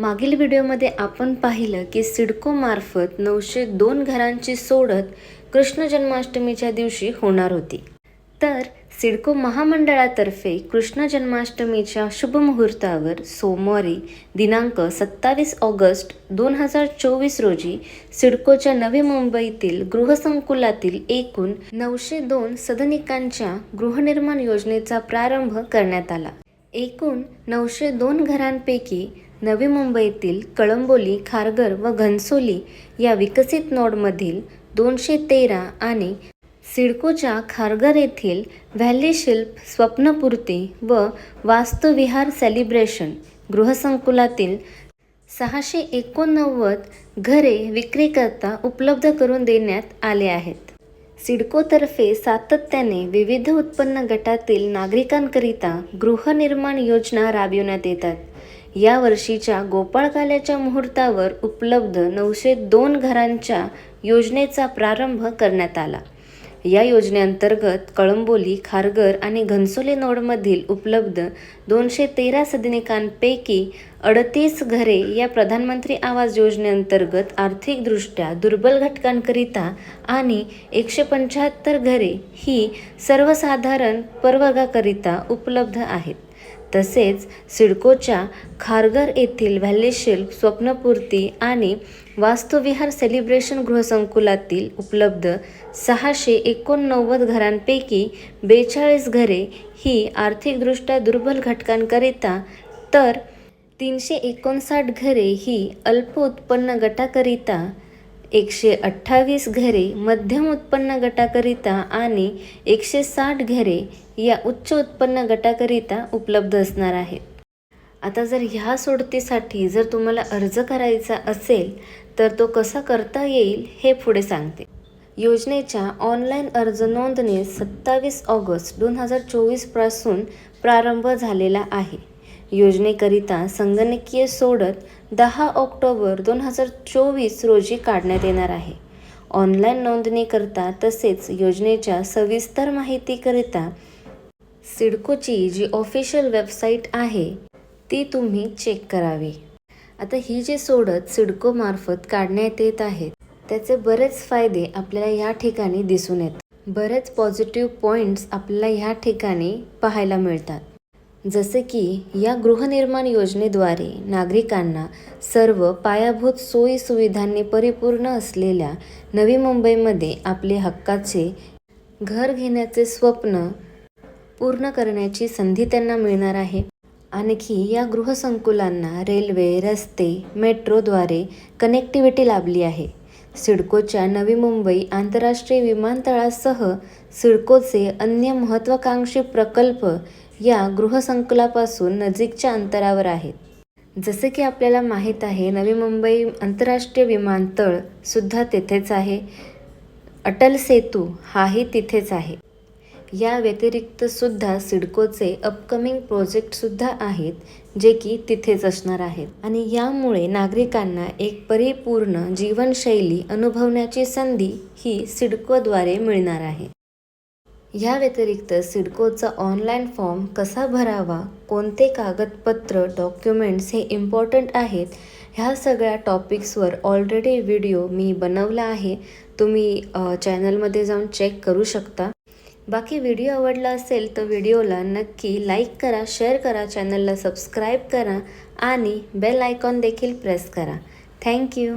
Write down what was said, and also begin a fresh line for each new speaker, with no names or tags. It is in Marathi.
मागील व्हिडिओमध्ये आपण पाहिलं की सिडकोमार्फत नऊशे दोन घरांची सोडत कृष्ण जन्माष्टमीच्या दिवशी होणार होती. तर सिडको महामंडळातर्फे कृष्ण जन्माष्टमीच्या शुभमुहूर्तावर सोमवारी दिनांक सत्तावीस ऑगस्ट दोन हजार चोवीस रोजी सिडकोच्या नवी मुंबईतील गृहसंकुलातील एकूण नऊशे दोन सदनिकांच्या गृहनिर्माण योजनेचा प्रारंभ करण्यात आला. एकूण नऊशे दोन घरांपैकी नवी मुंबईतील कळंबोली खारघर व घनसोली या विकसित नोडमधील दोनशे तेरा आणि सिडकोच्या खारघर येथील व्हॅली शिल्प स्वप्नपूर्ती व वास्तुविहार सेलिब्रेशन गृहसंकुलातील सहाशे एकोणनव्वद घरे विक्रीकरता उपलब्ध करून देण्यात आले आहेत. सिडकोतर्फे सातत्याने विविध उत्पन्न गटातील नागरिकांकरिता गृहनिर्माण योजना राबविण्यात येतात. या वर्षीच्या गोपाळकाल्याच्या मुहूर्तावर उपलब्ध नऊशे दोन घरांच्या योजनेचा प्रारंभ करण्यात आला. या योजनेअंतर्गत कळंबोली खारघर आणि घनसोली नोडमधील उपलब्ध दोनशे तेरा सदनिकांपैकी अडतीस घरे या प्रधानमंत्री आवास योजनेअंतर्गत आर्थिकदृष्ट्या दुर्बल घटकांकरिता आणि एकशे पंच्याहत्तर घरे ही सर्वसाधारण परवर्गाकरिता उपलब्ध आहेत. तसेच सिडकोच्या खारघर येथील व्हॅलीशिल्प स्वप्नपूर्ती आणि वास्तुविहार सेलिब्रेशन गृहसंकुलातील उपलब्ध सहाशे एकोणनव्वद घरांपैकी बेचाळीस घरे ही आर्थिकदृष्ट्या दुर्बल घटकांकरिता तर तीनशे एकोणसाठ घरे ही अल्प उत्पन्न गटाकरिता एकशे अठ्ठावीस घरे मध्यम उत्पन्न गटाकरिता आणि एकशे साठ घरे या उच्च उत्पन्न गटाकरिता उपलब्ध असणार आहेत. आता जर ह्या सोडतीसाठी जर तुम्हाला अर्ज करायचा असेल तर तो कसा करता येईल हे पुढे सांगते. योजनेच्या ऑनलाईन अर्ज नोंदणीस सत्तावीस ऑगस्ट दोन हजार चोवीसपासून प्रारंभ झालेला आहे. योजनेकरिता संगणकीय सोडत दहा ऑक्टोबर दोन हजार चोवीस रोजी काढण्यात येणार आहे. ऑनलाईन नोंदणीकरता तसेच योजनेच्या सविस्तर माहितीकरिता सिडकोची जी ऑफिशियल वेबसाईट आहे ती तुम्ही चेक करावी. आता ही जी सोडत सिडकोमार्फत काढण्यात येत आहेत त्याचे बरेच फायदे आपल्याला या ठिकाणी दिसून येतात. बरेच पॉझिटिव्ह पॉईंट्स आपल्याला ह्या ठिकाणी पाहायला मिळतात. जसे की या गृहनिर्माण योजनेद्वारे नागरिकांना सर्व पायाभूत सोयी सुविधांनी परिपूर्ण असलेल्या नवी मुंबईमध्ये आपले हक्काचे घर घेण्याचे स्वप्न पूर्ण करण्याची संधी त्यांना मिळणार आहे. आणखी या गृहसंकुलांना रेल्वे रस्ते मेट्रोद्वारे कनेक्टिव्हिटी लाभली आहे. सिडकोच्या नवी मुंबई आंतरराष्ट्रीय विमानतळासह सिडकोचे अन्य महत्त्वाकांक्षी प्रकल्प या गृहसंकुलापासून नजीकच्या अंतरावर आहेत. जसे की आपल्याला माहीत आहे नवी मुंबई आंतरराष्ट्रीय विमानतळ सुद्धा तेथेच आहे. अटल सेतू हाही तिथेच आहे. या व्यतिरिक्त सुद्धा सिडकोचे अपकमिंग प्रोजेक्टसुद्धा आहेत जे की तिथेच असणार आहेत. आणि यामुळे नागरिकांना एक परिपूर्ण जीवनशैली अनुभवण्याची संधी ही सिडकोद्वारे मिळणार आहे. ह्या व्यतिरिक्त सिडकोचा ऑनलाईन फॉर्म कसा भरावा कोणते कागदपत्र डॉक्युमेंट्स हे इम्पॉर्टंट आहेत ह्या सगळ्या टॉपिक्सवर ऑलरेडी व्हिडिओ मी बनवला आहे. तुम्ही चॅनलमध्ये जाऊन चेक करू शकता. बाकी व्हिडिओ आवडला असेल तर व्हिडिओला नक्की लाईक करा शेअर करा चॅनलला सबस्क्राईब करा आणि बेल आयकॉन देखील प्रेस करा. Thank you